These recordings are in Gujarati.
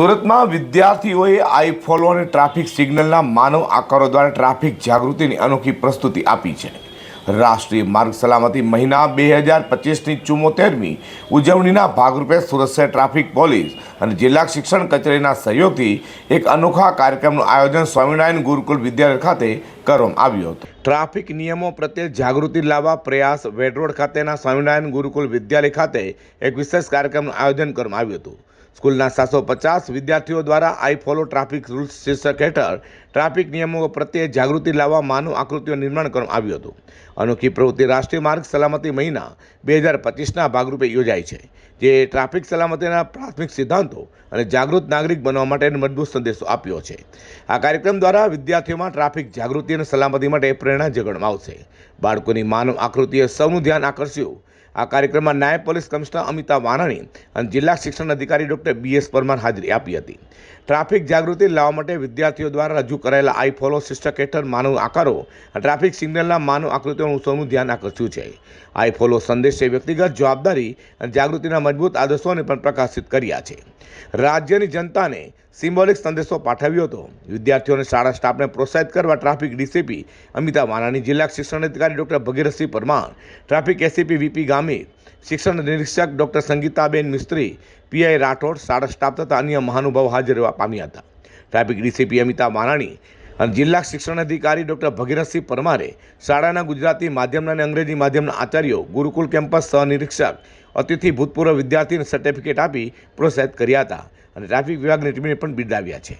સુરતમાં વિદ્યાર્થીઓએ આઈફોલો અને ટ્રાફિક સિગ્નલના માનવ આકારો દ્વારા ટ્રાફિક જાગૃતિની અનોખી પ્રસ્તુતિ આપી છે. રાષ્ટ્રીય માર્ગ સલામતી મહિના બે હજાર પચીસની ચુમ્મોતેરમી ઉજવણીના ભાગરૂપે સુરત શહેર ટ્રાફિક પોલીસ અને જિલ્લા શિક્ષણ કચેરીના સહયોગથી એક અનોખા કાર્યક્રમનું આયોજન સ્વામિનારાયણ ગુરુકુલ વિદ્યાલય ખાતે કરવામાં આવ્યું હતું. ટ્રાફિક નિયમો પ્રત્યે જાગૃતિ લાવવા પ્રયાસ વેડરોડ ખાતેના સ્વામિનારાયણ ગુરુકુલ વિદ્યાલય ખાતે એક વિશેષ કાર્યક્રમનું આયોજન કરવામાં આવ્યું હતું. સ્કૂલના સાતસો પચાસ વિદ્યાર્થીઓ દ્વારા આઈ ફોલો ટ્રાફિક રૂલ્સ શીર્ષક હેઠળ ટ્રાફિક નિયમો પ્રત્યે જાગૃતિ લાવવા માનવ આકૃતિઓ નિર્માણ કરવામાં આવ્યું હતું. અનોખી પ્રવૃત્તિ રાષ્ટ્રીય માર્ગ સલામતી મહિના બે હજાર પચીસના ભાગરૂપે યોજાય છે, જે ટ્રાફિક સલામતીના પ્રાથમિક સિદ્ધાંતો અને જાગૃત નાગરિક બનવા માટે મજબૂત સંદેશો આપ્યો છે. આ કાર્યક્રમ દ્વારા વિદ્યાર્થીઓમાં ટ્રાફિક જાગૃતિ અને સલામતી માટે પ્રેરણા જગણમાં આવશે. બાળકોની માનવ આકૃતિએ સૌનું ધ્યાન આકર્ષ્યું. આ કાર્યક્રમમાં નાયબ પોલીસ કમિશનર અમિતા વાનાણી અને જિલ્લા શિક્ષણ અધિકારી ડૉક્ટર બી એસ પરમાર હાજરી આપી હતી. ટ્રાફિક જાગૃતિ લાવવા માટે વિદ્યાર્થીઓ દ્વારા રજૂ કરાયેલા આઈ ફોલો શિષ્ટક હેઠળ માનવ આકારો ટ્રાફિક સિગ્નલના માનવ આકૃતિઓનું સૌનું ધ્યાન આકર્ષ્યું છે. આઈ ફોલો સંદેશે વ્યક્તિગત જવાબદારી અને જાગૃતિના મજબૂત આદર્શોને પણ પ્રકાશિત કર્યા છે. રાજ્યની જનતાને સિમ્બોલિક સંદેશો પાઠવ્યો હતો. વિદ્યાર્થીઓને શાળા સ્ટાફને પ્રોત્સાહિત કરવા ટ્રાફિક ડીસીપી અમિતા વાનાણી જિલ્લા શિક્ષણ અધિકારી doctor Bhagirathsinh Parmar, traffic ACP VP Gamit, શિક્ષણ નિરીક્ષક ડોક્ટર સંગીતાબેન મિસ્ત્રી, પીઆઈ રાઠોડ, શાળા સ્ટાફ તથા અન્ય મહાનુભાવો હાજર રહેવા પામ્યા હતા. ટ્રાફિક ડીસીપી અમિતા વાનાણી અને જિલ્લા શિક્ષણ અધિકારી ડોક્ટર ભગીરથસિંહ પરમારે શાળાના ગુજરાતી માધ્યમના અને અંગ્રેજી માધ્યમના આચાર્યો, ગુરુકુલ કેમ્પસ સહનિરીક્ષક, અતિથિ ભૂતપૂર્વ વિદ્યાર્થીને સર્ટિફિકેટ આપી પ્રોત્સાહિત કર્યા હતા. અને ટ્રાફિક વિભાગની ટીમને પણ બિરદાવ્યા છે.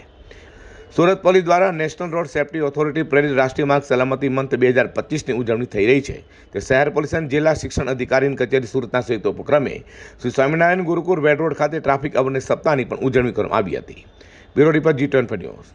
સુરત પોલીસ દ્વારા નેશનલ રોડ સેફ્ટી ઓથોરિટી પ્રેરિત રાષ્ટ્રીય માર્ગ સલામતી મંથ બે હજાર પચીસની ઉજવણી થઈ રહી છે. તે શહેર પોલીસ અને જિલ્લા શિક્ષણ અધિકારીની કચેરી સુરતના સંયુક્ત ઉપક્રમે શ્રી સ્વામિનારાયણ ગુરુકુળ રેડ રોડ ખાતે ટ્રાફિક અવરનેસ સપ્તાહની પણ ઉજવણી કરવામાં આવી હતી. Bureau report G twenty news.